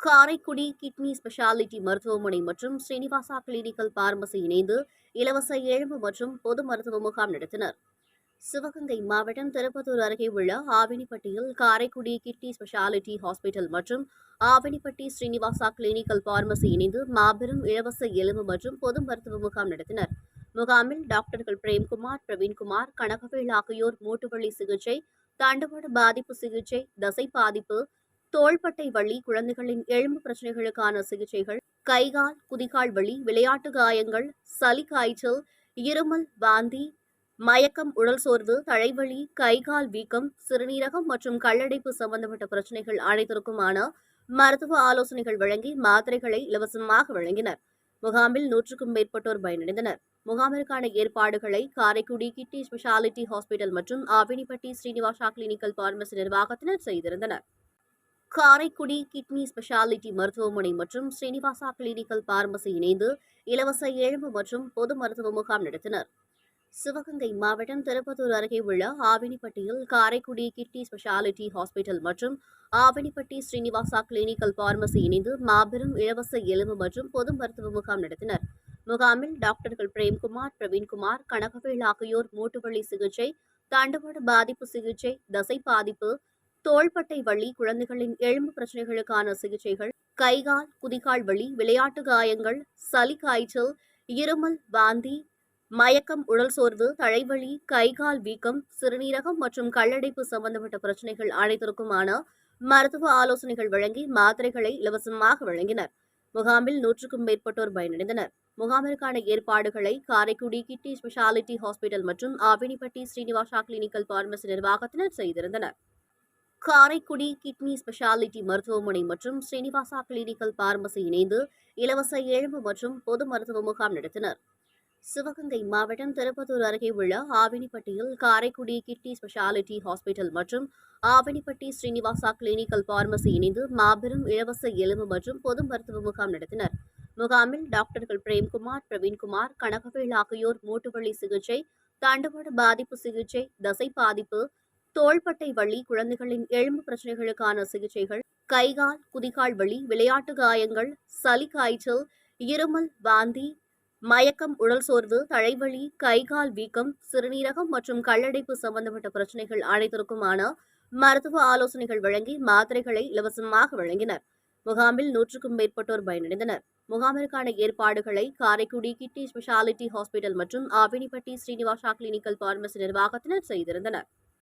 Karaikudi kidney speciality மருத்துவமனை மற்றும் Srinivasa clinical pharmacy இணைந்து இலவச எலும்பு மற்றும் பொது மருத்துவ முகாம் நடத்தினர். சிவகங்கை மாவட்டம் திருப்பத்தூர் அருகே உள்ள ஆவினிப்பட்டியில் காரைக்குடி கிட்னி ஸ்பெஷாலிட்டி ஹாஸ்பிட்டல் மற்றும் ஆவினிப்பட்டி ஸ்ரீனிவாசா கிளினிக்கல் பார்மசி இணைந்து மாபெரும் இலவச எலும்பு மற்றும் பொது மருத்துவ முகாம் நடத்தினர். முகாமில் டாக்டர்கள் பிரேம்குமார் பிரவீன்குமார் கனகவேல் ஆகியோர் மூட்டுவழி சிகிச்சை தண்டுவட பாதிப்பு சிகிச்சை தசை பாதிப்பு தோள்பட்டை வலி குழந்தைகளின் எலும்பு பிரச்சனைகளுக்கான சிகிச்சைகள் கைகால் குதிகால் வலி விளையாட்டு காயங்கள் சளி காய்ச்சல் இருமல் வாந்தி மயக்கம் உடல் சோர்வு தழைவலி கைகால் வீக்கம் சிறுநீரகம் மற்றும் கல்லடைப்பு சம்பந்தப்பட்ட பிரச்சனைகள் அனைத்திற்குமான மருத்துவ ஆலோசனைகள் வழங்கி மாத்திரைகளை இலவசமாக வழங்கினர். முகாமில் நூற்றுக்கும் மேற்பட்டோர் பயனடைந்தனர். முகாமிற்கான ஏற்பாடுகளை காரைக்குடி கிட்டி ஸ்பெஷாலிட்டி ஹாஸ்பிட்டல் மற்றும் ஆவினிப்பட்டி ஸ்ரீனிவாசா கிளினிக்கல் பார்மசி நிர்வாகத்தினர் செய்திருந்தனர். காரைக்குடி கிட்னி ஸ்பெஷாலிட்டி மருத்துவமனை மற்றும் ஸ்ரீனிவாசா கிளினிக்கல் பார்மசி இணைந்து இலவச எலும்பு மற்றும் பொது மருத்துவ முகாம் நடத்தினர். சிவகங்கை மாவட்டம் திருப்பத்தூர் அருகே உள்ள ஆவினிப்பட்டியில் காரைக்குடி கிட்னி ஸ்பெஷாலிட்டி ஹாஸ்பிட்டல் மற்றும் ஆவினிப்பட்டி ஸ்ரீனிவாசா கிளினிக்கல் பார்மசி இணைந்து மாபெரும் இலவச எலும்பு மற்றும் பொது மருத்துவ முகாம் நடத்தினர். முகாமில் டாக்டர்கள் பிரேம்குமார் பிரவீன்குமார் கனகவேல் ஆகியோர் மூட்டுவழி சிகிச்சை தண்டுவட பாதிப்பு சிகிச்சை தசை பாதிப்பு தோள்பட்டை வலி குழந்தைகளின் எலும்பு பிரச்சனைகளுக்கான சிகிச்சைகள் கைகால் குதிகால் வலி விளையாட்டு காயங்கள் சளி காய்ச்சல் இருமல் வாந்தி மயக்கம் உடல் சோர்வு தழைவலி கைகால் வீக்கம் சிறுநீரகம் மற்றும் கல்லடைப்பு சம்பந்தப்பட்ட பிரச்சனைகள் அனைத்திற்குமான மருத்துவ ஆலோசனைகள் வழங்கி மாத்திரைகளை இலவசமாக வழங்கினர். முகாமில் நூற்றுக்கும் மேற்பட்டோர் பயனடைந்தனர். முகாமிற்கான ஏற்பாடுகளை காரைக்குடி கிட்டி ஸ்பெஷாலிட்டி ஹாஸ்பிட்டல் மற்றும் ஆவினிப்பட்டி ஸ்ரீனிவாசா கிளினிக்கல் பார்மசி நிர்வாகத்தினர் செய்திருந்தனர். காரைக்குடி கிட்னி ஸ்பெஷாலிட்டி மருத்துவமனை மற்றும் ஸ்ரீனிவாசா கிளினிக்கல் பார்மசி இணைந்து இலவச எலும்பு மற்றும் பொது மருத்துவ முகாம் நடத்தினர். சிவகங்கை மாவட்டம் திருப்பத்தூர் அருகே உள்ள ஆவினிப்பட்டியில் காரைக்குடி கிட்னி ஸ்பெஷாலிட்டி ஹாஸ்பிட்டல் மற்றும் ஆவினிப்பட்டி ஸ்ரீனிவாசா கிளினிக்கல் பார்மசி இணைந்து மாபெரும் இலவச எலும்பு மற்றும் பொது மருத்துவ முகாம் நடத்தினர். முகாமில் டாக்டர்கள் பிரேம்குமார் பிரவீன்குமார் கனகவேல் ஆகியோர் மூட்டுவழி சிகிச்சை தண்டுவட பாதிப்பு சிகிச்சை தசை பாதிப்பு தோள்பட்டை வலி குழந்தைகளின் எலும்பு பிரச்சனைகளுக்கான சிகிச்சைகள் கைகால் குதிகால் வலி விளையாட்டு காயங்கள் சளி காய்ச்சல் இருமல் வாந்தி மயக்கம் உடல் சோர்வு தழைவலி கைகால் வீக்கம் சிறுநீரகம் மற்றும் கல்லடைப்பு சம்பந்தப்பட்ட பிரச்சனைகள் அனைத்திற்குமான மருத்துவ ஆலோசனைகள் வழங்கி மாத்திரைகளை இலவசமாக வழங்கினர். முகாமில் நூற்றுக்கும் மேற்பட்டோர் பயனடைந்தனர். முகாமிற்கான ஏற்பாடுகளை காரைக்குடி கிட்டி ஸ்பெஷாலிட்டி ஹாஸ்பிட்டல் மற்றும் ஆவினிப்பட்டி ஸ்ரீனிவாசா கிளினிக்கல் பார்மசி நிர்வாகத்தினர் செய்திருந்தனர்.